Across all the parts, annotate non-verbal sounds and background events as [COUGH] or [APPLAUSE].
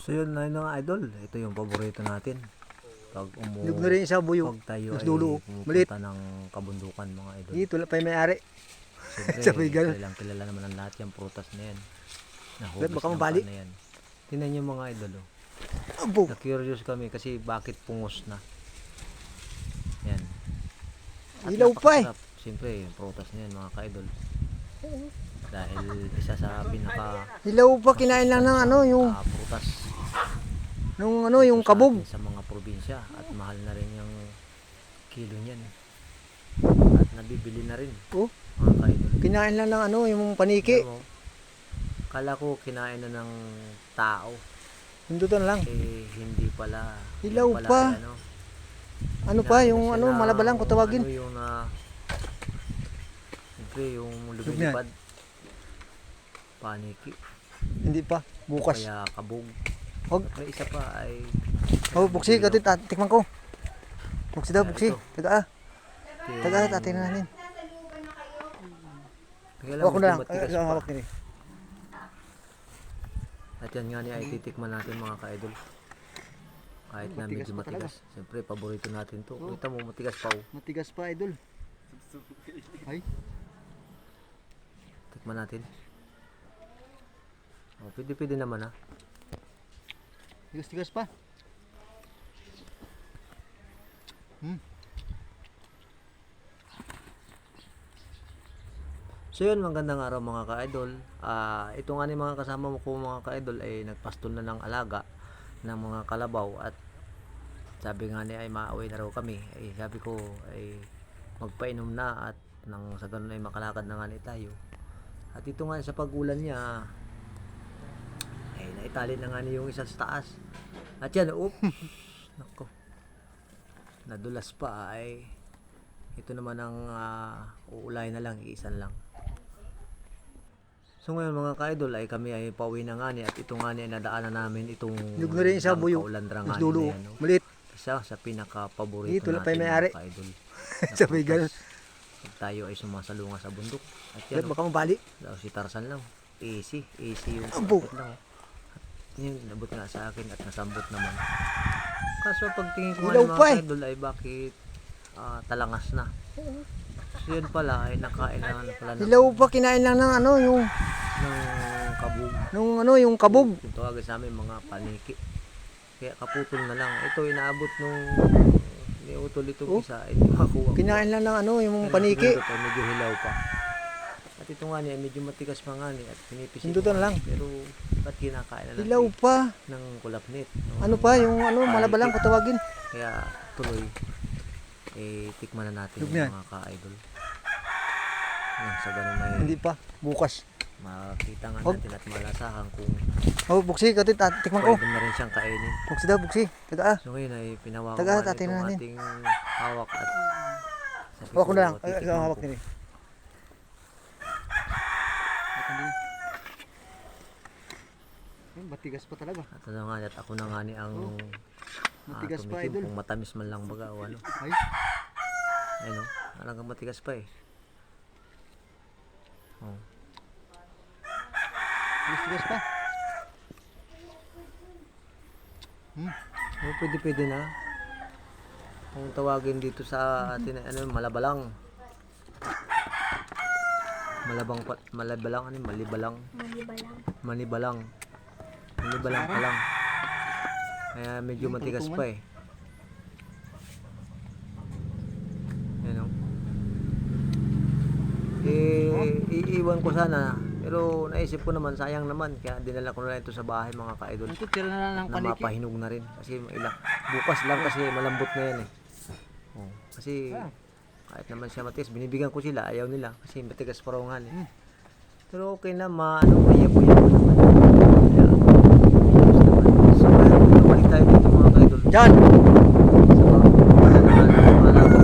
So yun na yun mga idol. Ito yung paborito natin. Pag umu Nug na rin sa buyo. pag tayo Mas ay dulo, pumupunta ng kabundukan mga idol. Dito wala pa yung may-ari. Siyempre, [LAUGHS] kailang kilala naman ang lahat yung prutas na yan. Na Ba't baka mabali? na yan. Tingnan nyo mga idol. Oh. Abo. Na curious kami kasi bakit pungos na. Yan. Ilaw pa eh. Siyempre, yung prutas na yan mga ka-idol. Dahil isa sa pinaka Hilaw pa kinain lang ng ano yung ah, prutas nung ano yung sa kabog. sa mga probinsya at mahal na rin yung kilo niyan. At nabibili na rin Oh, mga ka-idol. kinain lang ng ano yung paniki. Mo, Kala ko kinain na ng tao. Hindi na lang. Eh, hindi pala. Hilaw Yun pala pa. ano, Ano pa yung ano malabalang ng ko tawagin. Ano yung na... Siyempre, yung lumilipad. Paniki. Hindi pa. Bukas. Kaya kabog. Huwag. At may isa pa ay... Oh, buksi katit ah, tikman ko. Buksi daw, Ah, buksi. ito. Taga ah. Taga ah, tatin na natin. Hawak ko na lang. Ay, pa. hawak nila. At yan nga ni ay titikman natin mga ka-idol. Kahit na medyo matigas. Siyempre, paborito natin to. Kita mo, matigas pa oh. Matigas pa, idol. Ay, Tikman natin. Oh, pwede pwede naman ha. Tigas-tigas pa. Hmm. So yun, magandang araw mga ka-idol. Ah, ito nga ni mga kasama ko mga ka-idol ay nagpastol na ng alaga ng mga kalabaw at sabi nga ni ay maaway na raw kami. Ay sabi ko ay magpainom na at nang sa ganun ay makalakad na nga ni tayo. At ito nga sa pagulan niya naitali na nga niya yung isa sa taas. At yan, oops. [LAUGHS] Nako. Nadulas pa ay ito naman ang uh, uulay na lang, iisan lang. So ngayon mga ka-idol ay kami ay pauwi na nga ni at ito nga ni ay nadaanan namin itong Nug na rin sa Dam buyo. Kaulandra nga Mas ni dulo. yan, no? Maliit. Isa sa pinaka-paborito Dito natin yung mga ka-idol. [LAUGHS] Sabay ganun. Pag tayo ay sumasalunga sa bundok. At yan, baka mabali? daw si Tarzan lang. Easy, easy yung pagkakit lang. Yun, nabot nga sa akin at nasambot naman. Kaso pagtingin ko nga Ilaw ng pa mga eh. ka-idol ay bakit ah, talangas na. So yun pala ay nakain na pala ng, Hilaw pa kinain lang ng ano yung ng kabog. nung ano yung kabog. Yung tawagin sa amin mga paniki. Kaya kaputol na lang. Ito inaabot nung niutol itong Oh. isa. Ito makuha ko. Kinain lang ng ano yung paniki. ay medyo hilaw pa. At ito nga niya, medyo matigas pa nga ni at ko. na lang. Pero ba't kinakain na Hilaw natin pa. ng kulapnit? no? Ano pa yung ano malabalang ko tawagin. Kaya tuloy, eh, tikman na natin Lugnan. yung mga ka-idol. Yan, sa ganun ay Hindi pa. Bukas. makita nga Huwag. natin at malasahan kung Oh, buksi katit ah, tikman ko. pwede na rin siyang kainin. Buksi daw, buksi. Taga ah. So ngayon ay pinawakan tatin itong na natin. ating hawak at Hawak ko na lang. Ay, hawak nila. Ay, matigas pa talaga. At ano nga, at ako na nga ni ang Oh, ah, matigas pa, tumikim idol. kung matamis man lang baga o ano. Ay, Ayun o, talagang matigas pa eh. Oh. tigas pa. Oh, pwede pwede na. Kung tawagin dito sa atin ay ano, malabalang. Malabang pa, malabalang ano, malibalang. Malibalang. Manibalang. Manibalang pa lang. Kaya medyo Yung matigas pa eh. Yan o. Eh, iiwan ko sana. Pero naisip ko naman, sayang naman. Kaya dinala ko na lang ito sa bahay mga ka-idol. Ito, tira na lang ng Na paniki. mapahinog na rin. Kasi ilang, bukas lang kasi malambot na yan eh. Oh, kasi Ah. Kahit naman siya matigas, binibigyan ko sila, ayaw nila. Kasi matigas pa raw nga eh. Hmm. Pero okay na, maano, mayabo-yabo naman. Kaya. So, ngayon, bumalik tayo dito mga ka-idol. Diyan! Sa mga pananahan ng mga alaga.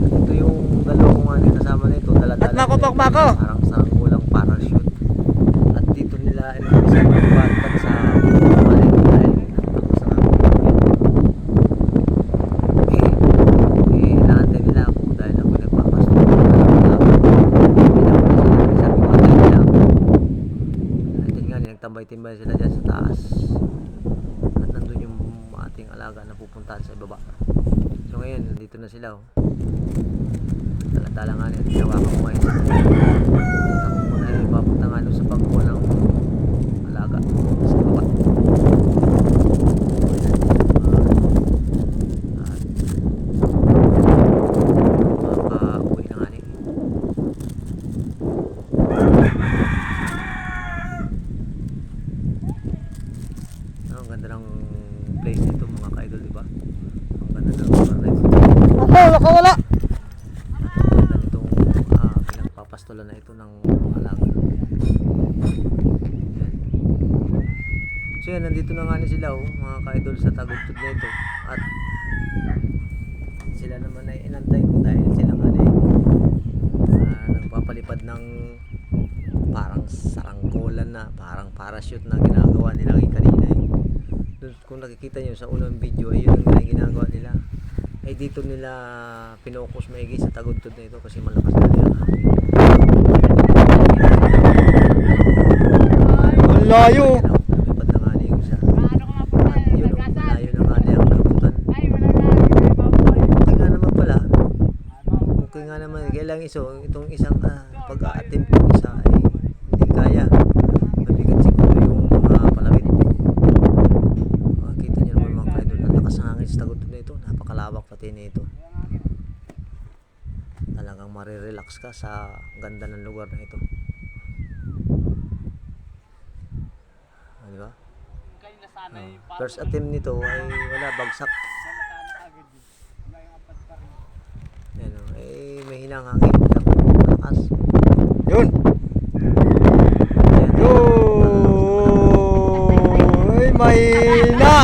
At ito yung dalawa ko nga din kasama nito. Dala-dala At mako, nila pak, mako! ito, Parang sa ulang parachute. At dito nila inumpisan magbatbat sa kumain dahil ako sa Eh, eh, inaantay nila ako dahil ako nagpapasto. Sabi ko, antay nila ako. Antay nga nila nagtambay-timbay sila dyan sa taas. At nandun yung ating alaga na pupuntahan sa ibaba. So ngayon, Tala-tala nga nila. Ginawa ko ngayon sa Tapos muna ay papunta nga doon sa pagkuha ng alaga sa ibaba. At makaka-uwi na nga ni. Ah, ang ganda ng place nito mga ka-idol, di ba? Ang ganda ng lugar na ito. Ako, nakawala. Ang ganda nitong ah, pinagpapastolan na ito ng alaga. So yan, nandito na nga ni sila oh, mga ka-idol sa tagugtod na ito. At sila naman ay inantay ko dahil sila nga ay ah, nagpapalipad ng parang saranggolan na, parang parachute na ginagawa nila kanina eh. Dun, kung nakikita nyo sa unang video ay yun ang ginagawa nila ay dito nila pinokus maigi sa tagudtod na ito kasi malakas na nila. Ang layo. Nga naman naman. Kailang iso, itong isang ah, pag-a-attempt yung isa ay hindi kaya. Mabigat siguro yung mga palawit. Makikita niyo naman mga kaidol. Ang lakas ng hangin sa tagutod na ito. Napakalawak pati na ito. Talagang marirelax ka sa ganda ng lugar na ito. Ah, di ba? Ah, first attempt nito ay wala bagsak. Yan o, eh may hinang hangin. Ako, malakas. Yun. Ayan. Yun. Ay, mahina.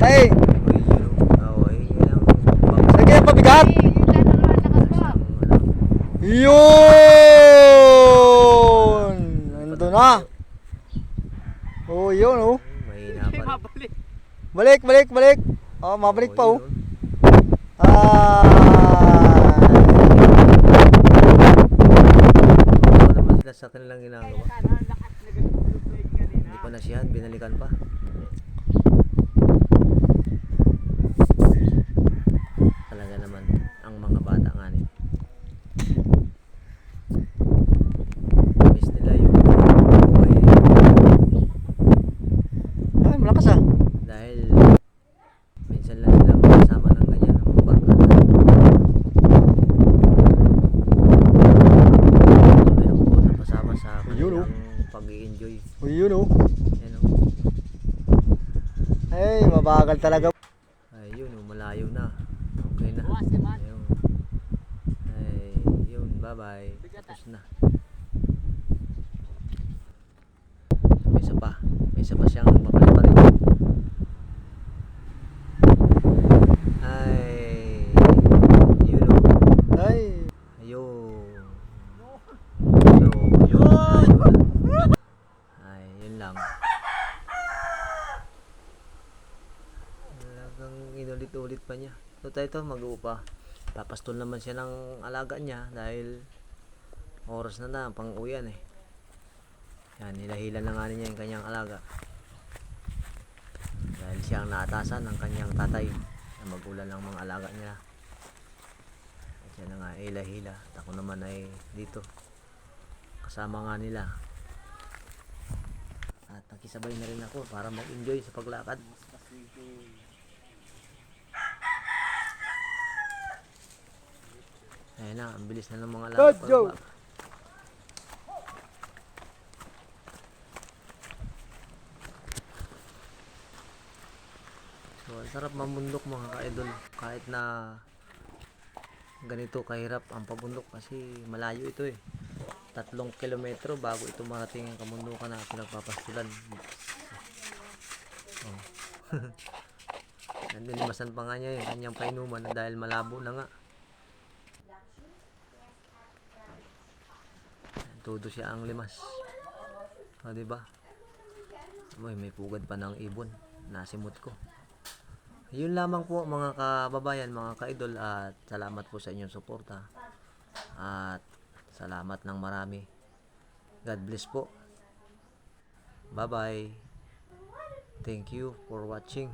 Tay, Uy, yun o. Oo, eh, yun ang bagsak. lagyan pabigat. Ang, ano, Yun. Nandun na. Oh, yun oh. mahina pa. Balik, balik, balik. Oh, mabalik pa oh. yun, Ah. Tuwa naman sila sa kanilang ginagawa. Hindi pa nasiyahan, binalikan pa. Talaga naman, ang mga bata nga ni. Miss nila yung buhay Ay, malakas ah. dahil minsan lang sila makasama ng ganyan ng mga barkada. Hindi ako napasama sa Yun, oh. kanilang pag-i-enjoy. Oh, yun oh. Yan oh. Ay, mabagal talaga. Ay, yun, oh, malayo na. Okay na. Ayun. Ay, yun, bye-bye. Tapos na. May isa pa. May isa pa siyang mapaliparin. Ay, yun oh. Ay. Ayun. So, yun. Ayun. Ay, yun lang. Talagang inulit-ulit pa niya. So tayo ito, mag-uupa. Papastol naman siya ng alaga niya dahil oras na na, pang uyan eh. Yan, nilahila na nga niya yung kanyang alaga. Dahil siya ang naatasan ng kanyang tatay na magulang ng mga alaga niya. At yan na nga, hila-hila. At ako naman ay dito. Kasama nga nila. At nakisabay na rin ako para mag-enjoy sa paglakad. Ayan na, ang bilis na ng mga Go, lakad. Joe! pababa. So, ang sarap mamundok mga ka-idol. Kahit na ganito kahirap ang pabundok kasi malayo ito eh. Tatlong kilometro bago ito marating ang kamundukan na pinagpapastulan. Oh. [LAUGHS] Nandilimasan pa nga niya yung kanyang painuman dahil malabo na nga. Todo siya ang limas. O, di ba? Uy, may pugad pa ng ibon. Nasimot ko. Yun lamang po mga kababayan, mga kaidol at salamat po sa inyong suporta. At salamat ng marami. God bless po. Bye-bye. Thank you for watching.